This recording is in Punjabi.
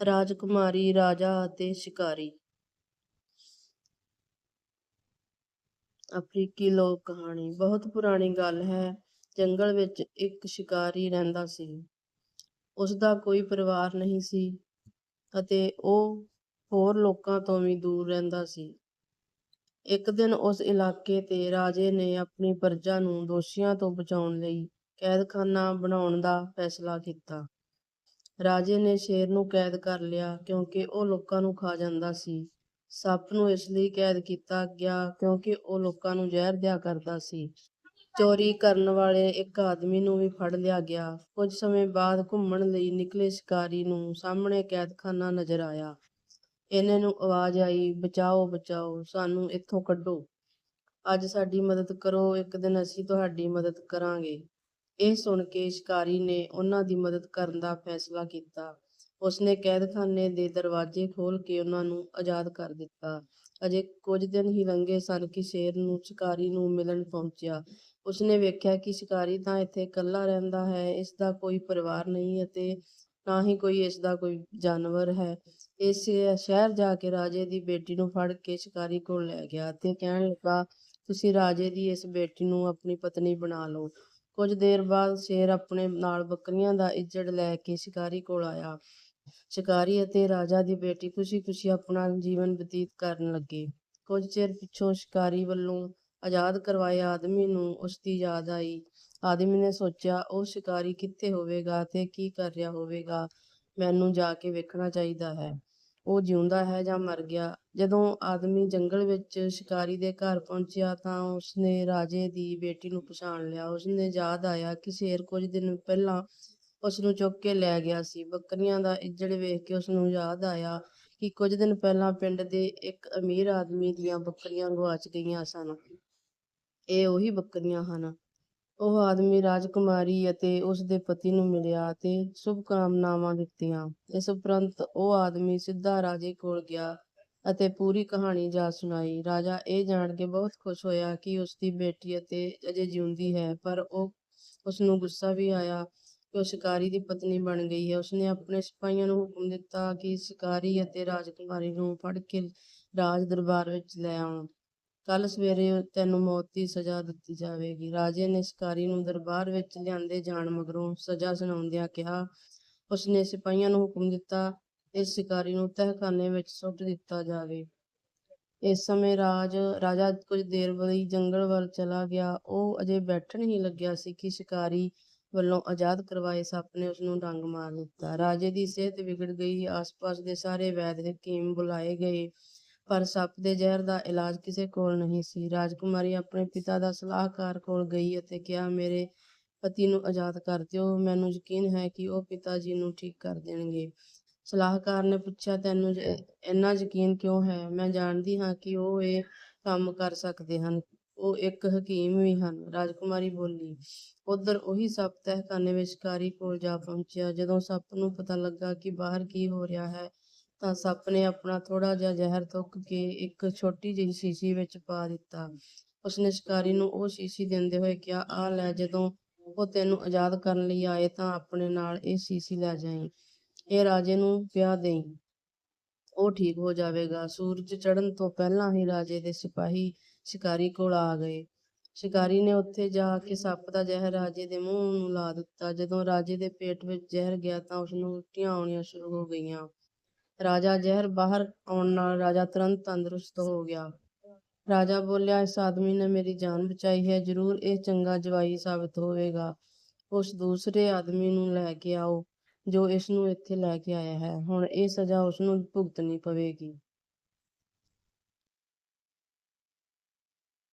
ਰਾਜਕੁਮਾਰੀ, ਰਾਜਾ ਅਤੇ ਸ਼ਿਕਾਰੀ। ਅਫ਼ਰੀਕੀ ਲੋਕ ਕਹਾਣੀ। ਬਹੁਤ ਪੁਰਾਣੀ ਗੱਲ ਹੈ। ਜੰਗਲ ਵਿੱਚ ਇੱਕ ਸ਼ਿਕਾਰੀ ਰਹਿੰਦਾ ਸੀ। ਉਸ ਦਾ ਕੋਈ ਪਰਿਵਾਰ ਨਹੀਂ ਸੀ ਅਤੇ ਉਹ ਹੋਰ ਲੋਕਾਂ ਤੋਂ ਵੀ ਦੂਰ ਰਹਿੰਦਾ ਸੀ। ਇੱਕ ਦਿਨ ਉਸ ਇਲਾਕੇ ਤੇ ਰਾਜੇ ਨੇ ਆਪਣੀ ਪ੍ਰਜਾ ਨੂੰ ਦੋਸ਼ੀਆਂ ਤੋਂ ਬਚਾਉਣ ਲਈ ਕੈਦਖਾਨਾ ਬਣਾਉਣ ਦਾ ਫੈਸਲਾ ਕੀਤਾ। ਰਾਜੇ ਨੇ ਸ਼ੇਰ ਨੂੰ ਕੈਦ ਕਰ ਲਿਆ ਕਿਉਂਕਿ ਉਹ ਲੋਕਾਂ ਨੂੰ ਖਾ ਜਾਂਦਾ ਸੀ। ਸੱਪ ਨੂੰ ਇਸ ਲਈ ਕੈਦ ਕੀਤਾ ਗਿਆ ਕਿਉਂਕਿ ਉਹ ਲੋਕਾਂ ਨੂੰ ਜ਼ਹਿਰ ਦਿਆ ਕਰਦਾ ਸੀ। ਚੋਰੀ ਕਰਨ ਵਾਲੇ ਇੱਕ ਆਦਮੀ ਨੂੰ ਵੀ ਫੜ ਲਿਆ ਗਿਆ। ਕੁਝ ਸਮੇਂ ਬਾਅਦ ਘੁੰਮਣ ਲਈ ਨਿਕਲੇ ਸ਼ਿਕਾਰੀ ਨੂੰ ਸਾਹਮਣੇ ਕੈਦਖਾਨਾ ਨਜ਼ਰ ਆਇਆ। ਇਹਨੇ ਨੂੰ ਆਵਾਜ਼ ਆਈ, ਬਚਾਓ ਬਚਾਓ, ਸਾਨੂੰ ਇੱਥੋਂ ਕੱਢੋ। ਅੱਜ ਸਾਡੀ ਮਦਦ ਕਰੋ, ਇੱਕ ਦਿਨ ਅਸੀਂ ਤੁਹਾਡੀ ਮਦਦ ਕਰਾਂਗੇ। ਇਹ ਸੁਣ ਕੇ ਸ਼ਿਕਾਰੀ ਨੇ ਉਹਨਾਂ ਦੀ ਮਦਦ ਕਰਨ ਦਾ ਫੈਸਲਾ ਕੀਤਾ। ਉਸਨੇ ਕੈਦਖਾਨੇ ਦੇ ਦਰਵਾਜ਼ੇ ਖੋਲ੍ਹ ਕੇ ਉਹਨਾਂ ਨੂੰ ਆਜ਼ਾਦ ਕਰ ਦਿੱਤਾ। ਅਜੇ ਕੁਝ ਦਿਨ ਹੀ ਲੰਘੇ ਸਨ ਕਿ ਸ਼ੇਰ ਨੂੰ ਸ਼ਿਕਾਰੀ ਨੂੰ ਮਿਲਣ ਪਹੁੰਚਿਆ। ਉਸਨੇ ਵੇਖਿਆ ਕਿ ਸ਼ਿਕਾਰੀ ਤਾਂ ਇੱਥੇ ਇਕੱਲਾ ਰਹਿੰਦਾ ਹੈ ਇਸ ਦਾ ਕੋਈ ਪਰਿਵਾਰ ਨਹੀਂ ਅਤੇ ਨਾ ਹੀ ਕੋਈ ਇਸ ਦਾ ਕੋਈ ਜਾਨਵਰ ਹੈ। ਇਸ ਸ਼ਹਿਰ ਜਾ ਕੇ ਰਾਜੇ ਦੀ ਬੇਟੀ ਨੂੰ ਫੜ ਕੇ ਸ਼ਿਕਾਰੀ ਕੋਲ ਲੈ ਗਿਆ ਅਤੇ ਕਹਿਣ ਲੱਗਾ, ਤੁਸੀਂ ਰਾਜੇ ਦੀ ਇਸ ਬੇਟੀ ਨੂੰ ਆਪਣੀ ਪਤਨੀ ਬਣਾ ਲਓ। ਕੁਝ ਦੇਰ ਬਾਅਦ ਸ਼ੇਰ ਆਪਣੇ ਨਾਲ ਬੱਕਰੀਆਂ ਦਾ ਇੱਜੜ ਲੈ ਕੇ ਸ਼ਿਕਾਰੀ ਕੋਲ ਆਇਆ। ਸ਼ਿਕਾਰੀ ਅਤੇ ਰਾਜਾ ਦੀ ਬੇਟੀ ਖੁਸ਼ੀ-ਖੁਸ਼ੀ ਆਪਣਾ ਜੀਵਨ ਬਤੀਤ ਕਰਨ ਲੱਗੇ। ਕੁਝ ਚਿਰ ਪਿੱਛੋਂ ਸ਼ਿਕਾਰੀ ਵੱਲੋਂ ਆਜ਼ਾਦ ਕਰਵਾਏ ਆਦਮੀ ਨੂੰ ਉਸ ਦੀ ਯਾਦ ਆਈ। ਆਦਮੀ ਨੇ ਸੋਚਿਆ, ਉਹ ਸ਼ਿਕਾਰੀ ਕਿੱਥੇ ਹੋਵੇਗਾ ਤੇ ਕੀ ਕਰ ਰਿਹਾ ਹੋਵੇਗਾ? ਮੈਨੂੰ ਜਾ ਕੇ ਵੇਖਣਾ ਚਾਹੀਦਾ ਹੈ। ਉਹ ਜਿਉਂਦਾ ਹੈ ਜਾਂ ਮਰ ਗਿਆ? ਜਦੋਂ ਆਦਮੀ ਜੰਗਲ ਵਿੱਚ ਸ਼ਿਕਾਰੀ ਦੇ ਘਰ ਪਹੁੰਚਿਆ ਤਾਂ ਉਸਨੇ ਰਾਜੇ ਦੀ ਬੇਟੀ ਨੂੰ ਪਛਾਣ ਲਿਆ। ਉਸਨੇ ਯਾਦ ਆਇਆ ਕਿ ਸ਼ੇਰ ਕੁਝ ਦਿਨ ਪਹਿਲਾਂ ਉਸ ਨੂੰ ਚੁੱਕ ਕੇ ਲੈ ਗਿਆ ਸੀ। ਬੱਕਰੀਆਂ ਦਾ ਇੱਜੜ ਵੇਖ ਕੇ ਉਸ ਨੂੰ ਯਾਦ ਆਇਆ ਕਿ ਕੁਝ ਦਿਨ ਪਹਿਲਾਂ ਪਿੰਡ ਦੇ ਇੱਕ ਅਮੀਰ ਆਦਮੀ ਦੀਆਂ ਬੱਕਰੀਆਂ ਗੁਆਚ ਗਈਆਂ ਸਨ। ਇਹ ਉਹੀ ਬੱਕਰੀਆਂ ਹਨ। ਉਹ ਆਦਮੀ ਰਾਜਕੁਮਾਰੀ ਅਤੇ ਉਸ ਦੇ ਪਤੀ ਨੂੰ ਮਿਲਿਆ ਅਤੇ ਸ਼ੁਭ ਕਾਮਨਾਵਾਂ ਦਿੱਤੀਆਂ। ਇਸ ਉਪਰੰਤ ਉਹ ਆਦਮੀ ਸਿੱਧਾ ਰਾਜੇ ਕੋਲ ਗਿਆ ਅਤੇ ਪੂਰੀ ਕਹਾਣੀ ਜਾ ਸੁਣਾਈ। ਰਾਜਾ ਇਹ ਜਾਣ ਕੇ ਬਹੁਤ ਖੁਸ਼ ਹੋਇਆ ਕਿ ਉਸ ਦੀ ਬੇਟੀ ਅਤੇ ਅਜੇ ਜਿਉਂਦੀ ਹੈ, ਪਰ ਉਹ ਉਸ ਨੂੰ ਗੁੱਸਾ ਵੀ ਆਇਆ ਕਿ ਉਹ ਸ਼ਿਕਾਰੀ ਦੀ ਪਤਨੀ ਬਣ ਗਈ ਹੈ। ਉਸਨੇ ਆਪਣੇ ਸਿਪਾਹੀਆਂ ਨੂੰ ਹੁਕਮ ਦਿੱਤਾ ਕਿ ਸ਼ਿਕਾਰੀ ਅਤੇ ਰਾਜਕੁਮਾਰੀ ਨੂੰ ਫੜ ਕੇ ਰਾਜ ਦਰਬਾਰ ਵਿੱਚ ਲੈ ਆਉਣ। ਕੱਲ ਸਵੇਰੇ ਤੈਨੂੰ ਮੌਤ ਦੀ ਸਜ਼ਾ ਦਿੱਤੀ ਜਾਵੇਗੀ। ਰਾਜੇ ਨੇ ਸ਼ਿਕਾਰੀ ਨੂੰ ਦਰਬਾਰ ਵਿੱਚ ਲਿਆਂਦੇ ਜਾਣ ਮਗਰੋਂ ਸਜ਼ਾ ਸੁਣਾਉਂਦਿਆਂ ਕਿਹਾ, ਉਸਨੇ ਸਿਪਾਹੀਆਂ ਨੂੰ ਹੁਕਮ ਦਿੱਤਾ ਇਸ ਸ਼ਿਕਾਰੀ ਨੂੰ ਤਹਿਖਾਨੇ ਵਿੱਚ ਸੁੱਟ ਦਿੱਤਾ ਜਾਵੇ। ਇਸ ਸਮੇਂ ਰਾਜ, ਰਾਜਾ ਕੁਝ ਦੇਰ ਲਈ ਜੰਗਲ ਵੱਲ ਚਲਾ ਗਿਆ। ਉਹ ਅਜੇ ਬੈਠਣ ਹੀ ਲੱਗਿਆ ਸੀ ਕਿ ਸ਼ਿਕਾਰੀ ਵੱਲੋਂ ਆਜ਼ਾਦ ਕਰਵਾਏ ਸੱਪ ਨੇ ਉਸਨੂੰ ਡੰਗ ਮਾਰ ਦਿੱਤਾ। ਰਾਜੇ ਦੀ ਸਿਹਤ ਵਿਗੜ ਗਈ। ਆਸ-ਪਾਸ ਦੇ ਸਾਰੇ ਵੈਦ ਹਕੀਮ ਬੁਲਾਏ ਗਏ, ਪਰ ਸੱਪ ਦੇ ਜ਼ਹਿਰ ਦਾ ਇਲਾਜ ਕਿਸੇ ਕੋਲ ਨਹੀਂ ਸੀ। ਰਾਜਕੁਮਾਰੀ ਆਪਣੇ ਪਿਤਾ ਦਾ ਸਲਾਹਕਾਰ ਕੋਲ ਗਈ ਅਤੇ ਕਿਹਾ, ਮੇਰੇ ਪਤੀ ਨੂੰ ਆਜ਼ਾਦ ਕਰ ਦਿਓ। ਮੈਨੂੰ ਯਕੀਨ ਹੈ ਕਿ ਉਹ ਪਿਤਾ ਜੀ ਨੂੰ ਠੀਕ ਕਰ ਦੇਣਗੇ। ਸਲਾਹਕਾਰ ਨੇ ਪੁੱਛਿਆ ਤੈਨੂੰ ਇੰਨਾ ਯਕੀਨ ਕਿਉਂ ਹੈ? ਮੈਂ ਜਾਣਦੀ ਹਾਂ ਕਿ ਉਹ ਇਹ ਕੰਮ ਕਰ ਸਕਦੇ ਹਨ। ਉਹ ਇੱਕ ਹਕੀਮ ਵੀ ਹਨ। ਰਾਜਕੁਮਾਰੀ ਬੋਲੀ ਉਧਰ ਉਹੀ ਸੱਪ ਤਹਿਖਾਨੇ ਵਿੱਚ ਸ਼ਿਕਾਰੀ ਕੋਲ ਜਾ ਪਹੁੰਚਿਆ। ਜਦੋਂ ਸੱਪ ਨੂੰ ਪਤਾ ਲੱਗਾ ਕਿ ਬਾਹਰ ਕੀ ਹੋ ਰਿਹਾ ਹੈ ਤਾਂ ਸੱਪ ਨੇ ਆਪਣਾ ਥੋੜਾ ਜਿਹਾ ਜ਼ਹਿਰ ਥੁੱਕ ਕੇ ਇੱਕ ਛੋਟੀ ਜਿਹੀ ਸ਼ੀਸ਼ੀ ਵਿੱਚ ਪਾ ਦਿੱਤਾ। ਉਸਨੇ ਸ਼ਿਕਾਰੀ ਨੂੰ ਉਹ ਸ਼ੀਸ਼ੀ ਦਿੰਦੇ ਹੋਏ ਕਿਹਾ ਆ ਲੈ ਜਦੋਂ ਉਹ ਤੈਨੂੰ ਆਜ਼ਾਦ ਕਰਨ ਲਈ ਆਏ ਤਾਂ ਆਪਣੇ ਨਾਲ ਇਹ ਸ਼ੀਸ਼ੀ ਲੈ ਜਾਈਂ। ਇਹ ਰਾਜੇ ਨੂੰ ਵਿਆਹ ਦੇਈਂ। ਉਹ ਠੀਕ ਹੋ ਜਾਵੇਗਾ। ਸੂਰਜ ਚੜ੍ਹਨ ਤੋਂ ਪਹਿਲਾਂ ਹੀ ਰਾਜੇ ਦੇ ਸਿਪਾਹੀ ਸ਼ਿਕਾਰੀ ਕੋਲ ਆ ਗਏ। ਸ਼ਿਕਾਰੀ ਨੇ ਉੱਥੇ ਜਾ ਕੇ ਸੱਪ ਦਾ ਜ਼ਹਿਰ ਰਾਜੇ ਦੇ ਮੂੰਹ ਨੂੰ ਲਾ ਦਿੱਤਾ। ਜਦੋਂ ਰਾਜੇ ਦੇ ਪੇਟ ਵਿੱਚ ਜ਼ਹਿਰ ਗਿਆ ਤਾਂ ਉਸਨੂੰ ਉਲਟੀਆਂ ਆਉਣੀਆਂ ਸ਼ੁਰੂ ਹੋ ਗਈਆਂ। ਰਾਜਾ ਜ਼ਹਿਰ ਬਾਹਰ ਆਉਣ ਨਾਲ ਰਾਜਾ ਤੁਰੰਤ ਤੰਦਰੁਸਤ ਹੋ ਗਿਆ। ਰਾਜਾ ਬੋਲਿਆ, ਇਸ ਆਦਮੀ ਨੇ ਮੇਰੀ ਜਾਨ ਬਚਾਈ ਹੈ। ਜ਼ਰੂਰ ਇਹ ਚੰਗਾ ਜਵਾਈ ਸਾਬਤ ਹੋਵੇਗਾ। ਉਸ ਦੂਸਰੇ ਆਦਮੀ ਨੂੰ ਲੈ ਕੇ ਆਓ। ਜੋ ਇਸ ਨੂੰ ਇੱਥੇ ਲੈ ਕੇ ਆਇਆ ਹੈ, ਹੁਣ ਇਹ ਸਜ਼ਾ ਉਸ ਨੂੰ ਭੁਗਤਣੀ ਪਵੇਗੀ।